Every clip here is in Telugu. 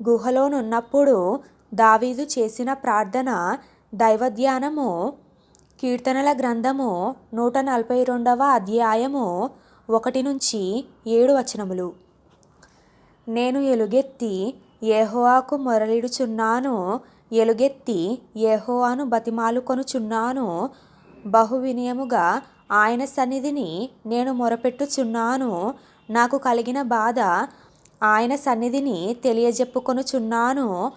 గుహలోనున్నప్పుడు దావీదు చేసిన ప్రార్థన దైవధ్యానము కీర్తనల గ్రంథము నూట నలభై రెండవ అధ్యాయము ఒకటి నుంచి ఏడు వచనములు. నేను ఎలుగెత్తి యెహోవాకు మొరలిడుచున్నాను ఎలుగెత్తి యెహోవాను బతిమాలుకొనుచున్నాను బహు వినయముగా ఆయన సన్నిధిని నేను మొరపెట్టుచున్నాను నాకు కలిగిన బాధ ఆయన సన్నిధిని తెలియజెప్పుకొనుచున్నాను.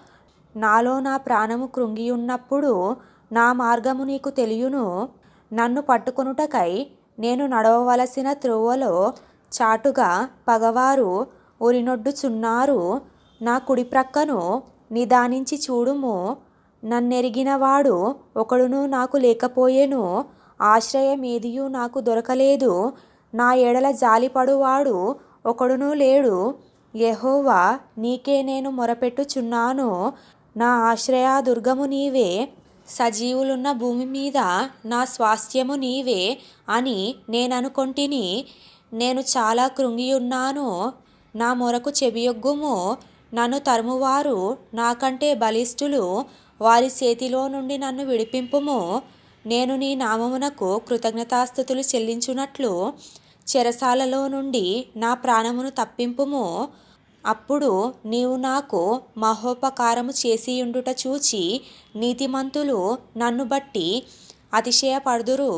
నాలో నా ప్రాణము కృంగియున్నప్పుడు నా మార్గము నీకు తెలియును. నన్ను పట్టుకొనుటకై నేను నడవవలసిన త్రువలో చాటుగా పగవారు ఉరినొడ్డుచున్నారు. నా కుడి ప్రక్కను నిదానించి చూడుము. నన్నెరిగినవాడు ఒకడును నాకు లేకపోయేను. ఆశ్రయమేదియు నాకు దొరకలేదు. నా ఎడల జాలిపడువాడు ఒకడునూ లేడు. యెహోవా నీకే నేను మొరపెట్టుచున్నాను. నా ఆశ్రయదుర్గము నీవే. సజీవులున్న భూమి మీద నా స్వాస్థ్యము నీవే అని నేననుకొంటిని. నేను చాలా కృంగియున్నాను. నా మొరకు చెవియొగ్గుము. నన్ను తరుమువారు నాకంటే బలిష్ఠులు. వారి చేతిలో నుండి నన్ను విడిపింపుము. నేను నీ నామమునకు కృతజ్ఞతాస్థుతులు చెల్లించునట్లు చెరసాలలో నుండి నా ప్రాణమును తప్పింపుము. అప్పుడు నీవు నాకు మహోపకారము చేసియుండుట చూచి నీతిమంతులు నన్ను బట్టి అతిశయపడుదురు.